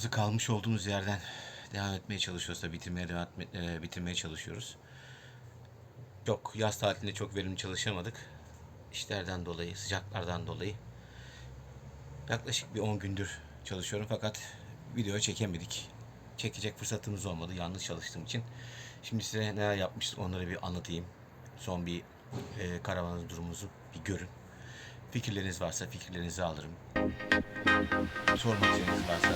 Karavanımızı kalmış olduğumuz yerden devam etmeye çalışıyoruz da bitirmeye devam etme, e, bitirmeye çalışıyoruz. Yok yaz tatilinde çok verimli çalışamadık. İşlerden dolayı, sıcaklardan dolayı. Yaklaşık bir 10 gündür çalışıyorum fakat video çekemedik. Çekecek fırsatımız olmadı yalnız çalıştığım için. Şimdi size neler yapmıştık onları bir anlatayım. Son bir e, karavanın durumumuzu bir görün. Fikirleriniz varsa fikirlerinizi alırım. Sormak istediğiniz varsa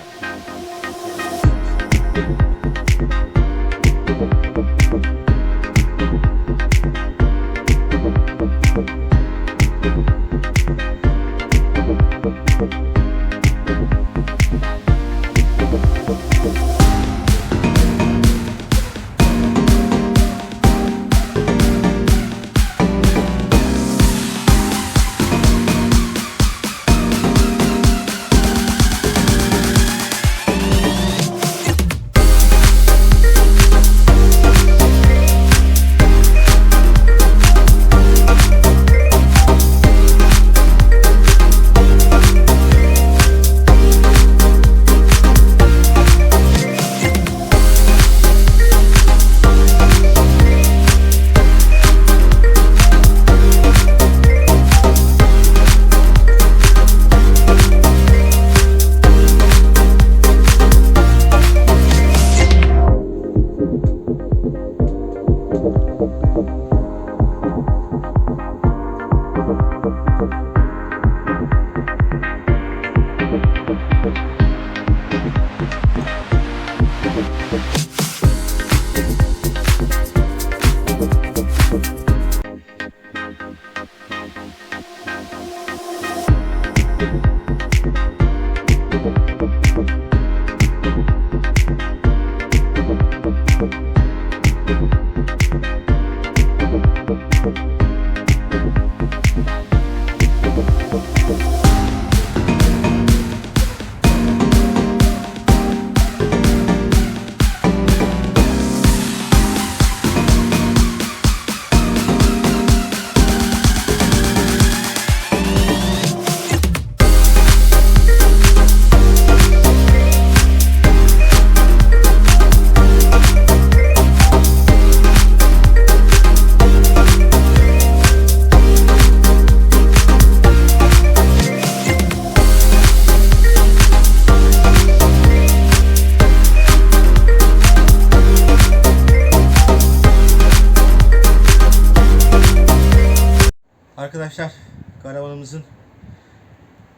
karavanımızın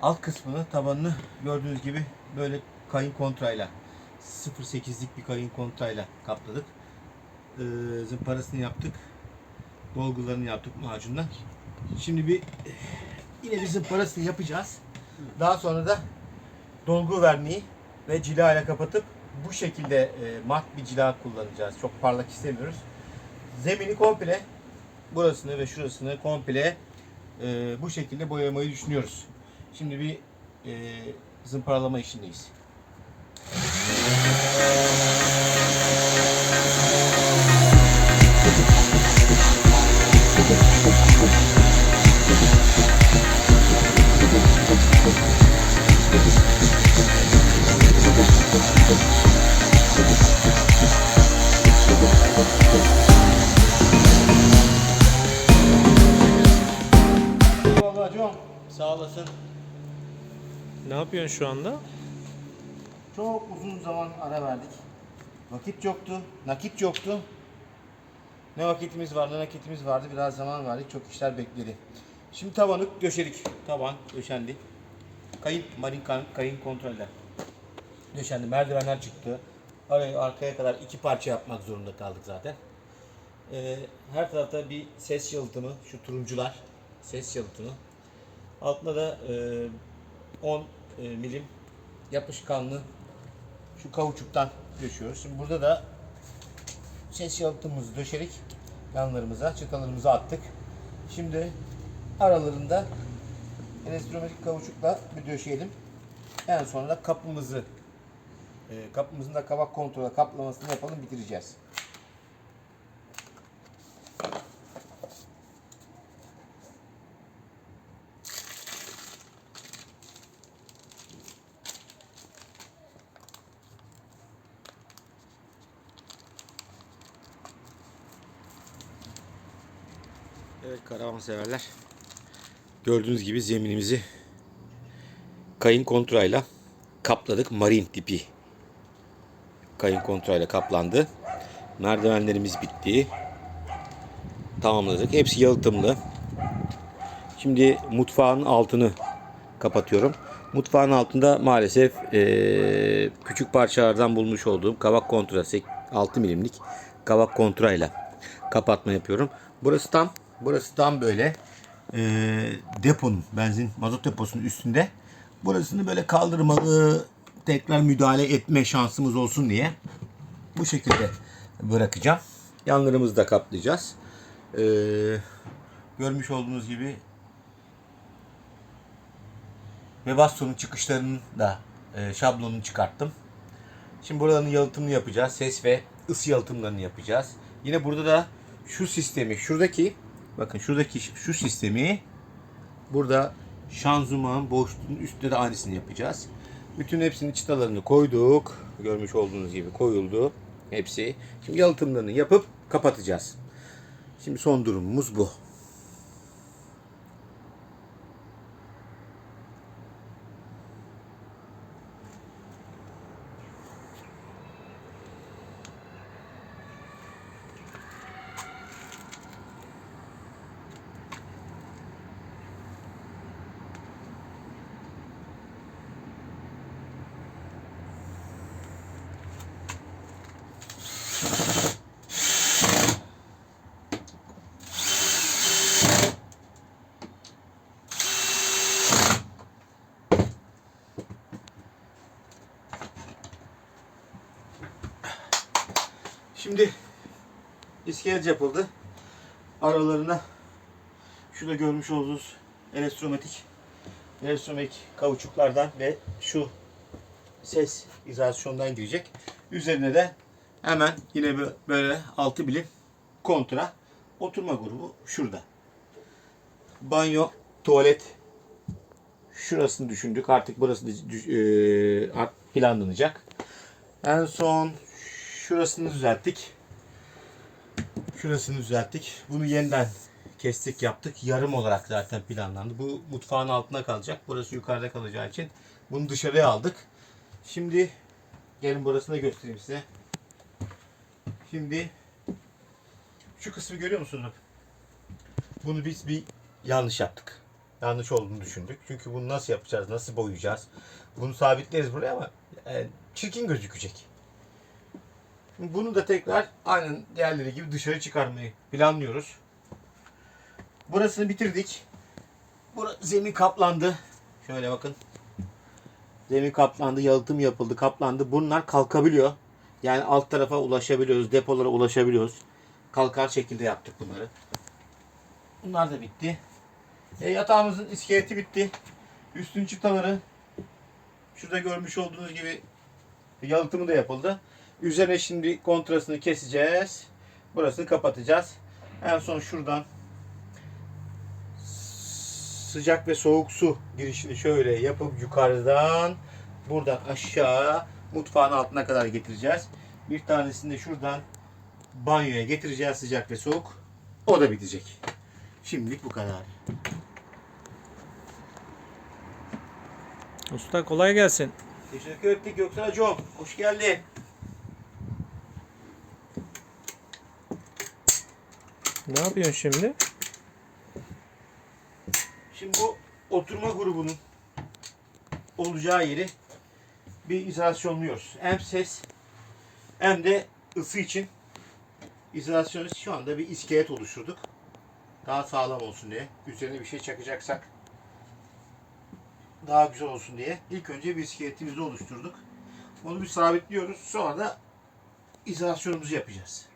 alt kısmını tabanını gördüğünüz gibi böyle kayın kontrayla 0.8'lik bir kayın kontrayla kapladık. Ee, zımparasını yaptık. Dolgularını yaptık macunla. Şimdi bir yine bir zımparasını yapacağız. Daha sonra da dolgu vermeyi ve cila ile kapatıp bu şekilde e, mat bir cila kullanacağız. Çok parlak istemiyoruz. Zemini komple burasını ve şurasını komple e, bu şekilde boyamayı düşünüyoruz. Şimdi bir e, zımparalama işindeyiz. Sağ olasın. Ne yapıyorsun şu anda? Çok uzun zaman ara verdik. Vakit yoktu, nakit yoktu. Ne vakitimiz vardı, ne nakitimiz vardı. Biraz zaman verdik, çok işler bekledi. Şimdi tavanı döşedik. Tavan döşendi. Kayın, marin kayın kontroller. Döşendi. Merdivenler çıktı. Araya, arkaya kadar iki parça yapmak zorunda kaldık zaten. Ee, her tarafta bir ses yalıtımı, şu turuncular ses yalıtımı. Altında da e, 10 e, milim yapışkanlı şu kauçuktan döşüyoruz. Şimdi burada da ses yalıtımımızı döşedik. Yanlarımıza, çıtalarımıza attık. Şimdi aralarında elektronik kauçukla bir döşeyelim. En sonra da kapımızı e, kapımızın da kavak kontrolü kaplamasını yapalım bitireceğiz. Evet karavanseverler. Gördüğünüz gibi zeminimizi kayın kontrayla kapladık. Marin tipi kayın kontrayla kaplandı. Merdivenlerimiz bitti. Tamamladık. Hepsi yalıtımlı. Şimdi mutfağın altını kapatıyorum. Mutfağın altında maalesef eee, küçük parçalardan bulmuş olduğum kavak kontra 6 milimlik kavak kontrayla kapatma yapıyorum. Burası tam burası tam böyle eee, deponun benzin mazot deposunun üstünde. Burasını böyle kaldırmalı tekrar müdahale etme şansımız olsun diye bu şekilde bırakacağım. Yanlarımızı da kaplayacağız. Eee, görmüş olduğunuz gibi ve bastonun çıkışlarının da e, şablonunu çıkarttım. Şimdi buraların yalıtımını yapacağız. Ses ve ısı yalıtımlarını yapacağız. Yine burada da şu sistemi, şuradaki bakın şuradaki şu sistemi burada şanzıman boşluğunun üstünde de aynısını yapacağız. Bütün hepsinin çıtalarını koyduk. Görmüş olduğunuz gibi koyuldu. Hepsi. Şimdi yalıtımlarını yapıp kapatacağız. Şimdi son durumumuz bu. Şimdi iskelet yapıldı. Aralarına şurada görmüş olduğunuz elektromatik elektromatik kauçuklardan ve şu ses izolasyondan girecek. Üzerine de hemen yine bö- böyle 6 bilim kontra oturma grubu şurada. Banyo, tuvalet şurasını düşündük. Artık burası e, planlanacak. En son şurasını düzelttik. Şurasını düzelttik. Bunu yeniden kestik yaptık. Yarım olarak zaten planlandı. Bu mutfağın altına kalacak. Burası yukarıda kalacağı için bunu dışarıya aldık. Şimdi gelin burasını da göstereyim size. Şimdi şu kısmı görüyor musunuz? Bunu biz bir yanlış yaptık. Yanlış olduğunu düşündük. Çünkü bunu nasıl yapacağız? Nasıl boyayacağız? Bunu sabitleriz buraya ama e, çirkin gözükecek. Bunu da tekrar aynen diğerleri gibi dışarı çıkarmayı planlıyoruz. Burasını bitirdik. Burası zemin kaplandı. Şöyle bakın. Zemin kaplandı, yalıtım yapıldı, kaplandı. Bunlar kalkabiliyor. Yani alt tarafa ulaşabiliyoruz, depolara ulaşabiliyoruz. Kalkar şekilde yaptık bunları. Bunlar da bitti. E, yatağımızın iskeleti bitti. Üstün çıtaları şurada görmüş olduğunuz gibi yalıtımı da yapıldı. Üzerine şimdi kontrasını keseceğiz. Burasını kapatacağız. En son şuradan sıcak ve soğuk su girişini şöyle yapıp yukarıdan buradan aşağı mutfağın altına kadar getireceğiz. Bir tanesini de şuradan banyoya getireceğiz sıcak ve soğuk. O da bitecek. Şimdilik bu kadar. Usta kolay gelsin. Teşekkür ettik Göksel Hacım. Hoş geldin. Ne yapıyorsun şimdi? Şimdi bu oturma grubunun olacağı yeri bir izolasyonluyoruz. Hem ses hem de ısı için izolasyonu şu anda bir iskelet oluşturduk. Daha sağlam olsun diye. Üzerine bir şey çakacaksak daha güzel olsun diye. İlk önce bir iskeletimizi oluşturduk. Onu bir sabitliyoruz. Sonra da izolasyonumuzu yapacağız.